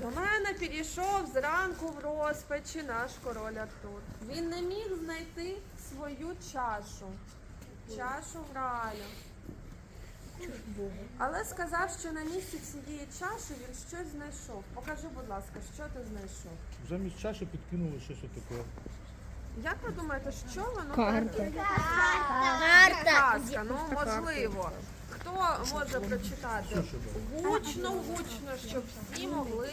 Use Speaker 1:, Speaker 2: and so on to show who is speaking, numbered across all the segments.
Speaker 1: До мене підійшов зранку в розпачі наш король Артур. Він не міг знайти свою чашу, чашу Грааля. Але сказав, що на місці цієї чаші він щось знайшов. Покажи, будь ласка, що ти знайшов?
Speaker 2: Вже між чаші підкинули щось отаке.
Speaker 1: Як ви думаєте, що воно?
Speaker 3: Карта.
Speaker 1: Казка, ну можливо. Хто може прочитати? Гучно, гучно, щоб всі могли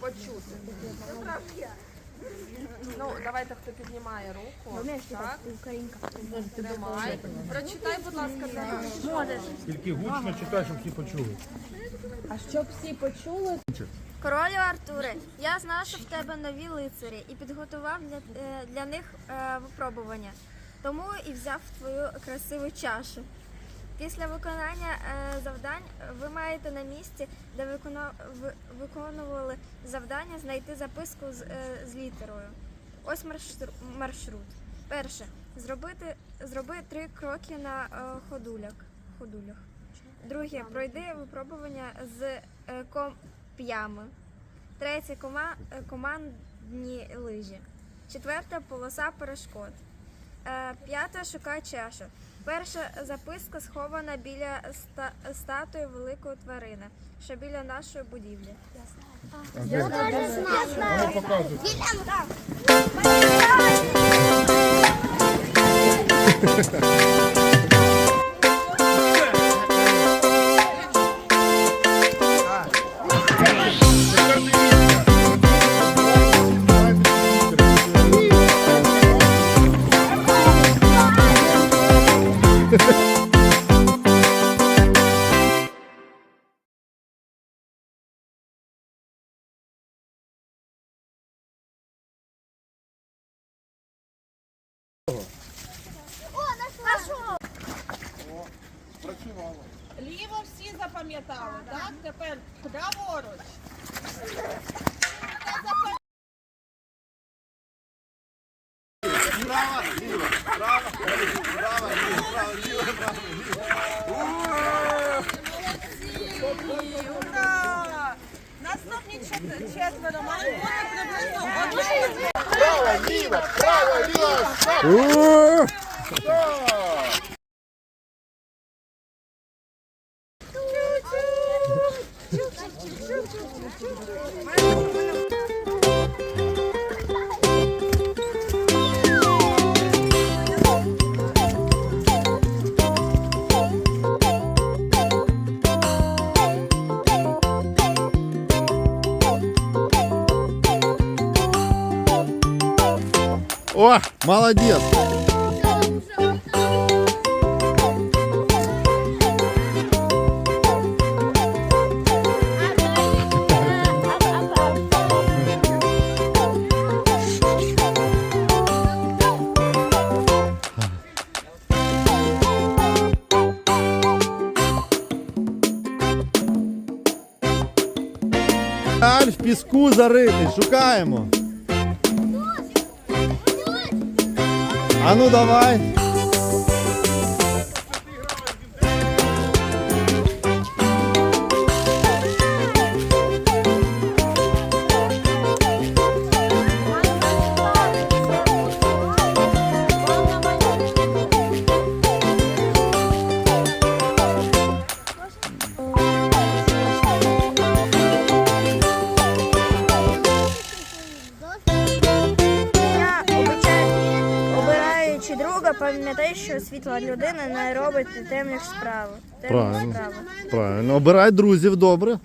Speaker 1: почути. Ну, давайте, хто піднімає руку. Так, тримай. Прочитай, будь ласка, зараз.
Speaker 2: Тільки гучно читай, щоб всі почули. А щоб всі почули.
Speaker 3: Королю Артуре, я знав, що в тебе нові лицарі і підготував для, е, для них е, випробування. Тому і взяв твою красиву чашу. Після виконання е, завдань ви маєте на місці, де виконували завдання, знайти записку з, е, з літерою. Ось маршру- маршрут. Перше. Зробити, зроби три кроки на е, ходулях. ходулях. Друге. Пройди випробування з комп'ями. Третє. Кома, командні лижі. Четверте. Полоса перешкод. П'яте. Шукай чашу. Перша записка схована біля ста, статуї великої тварини, що біля нашої будівлі.
Speaker 2: Воно показує.
Speaker 4: Ліво всі запам'ятали, так? Тепер праворуч. Четверо. Мають бути приблизно однакові.
Speaker 5: О, молодец! Аль в піску заритий, шукаємо. А ну давай.
Speaker 3: Обираючи друга, пам'ятай, що світла людина не робить темних справ. Темних
Speaker 5: Правильно.
Speaker 3: справ.
Speaker 5: Правильно. Обирай друзів добре.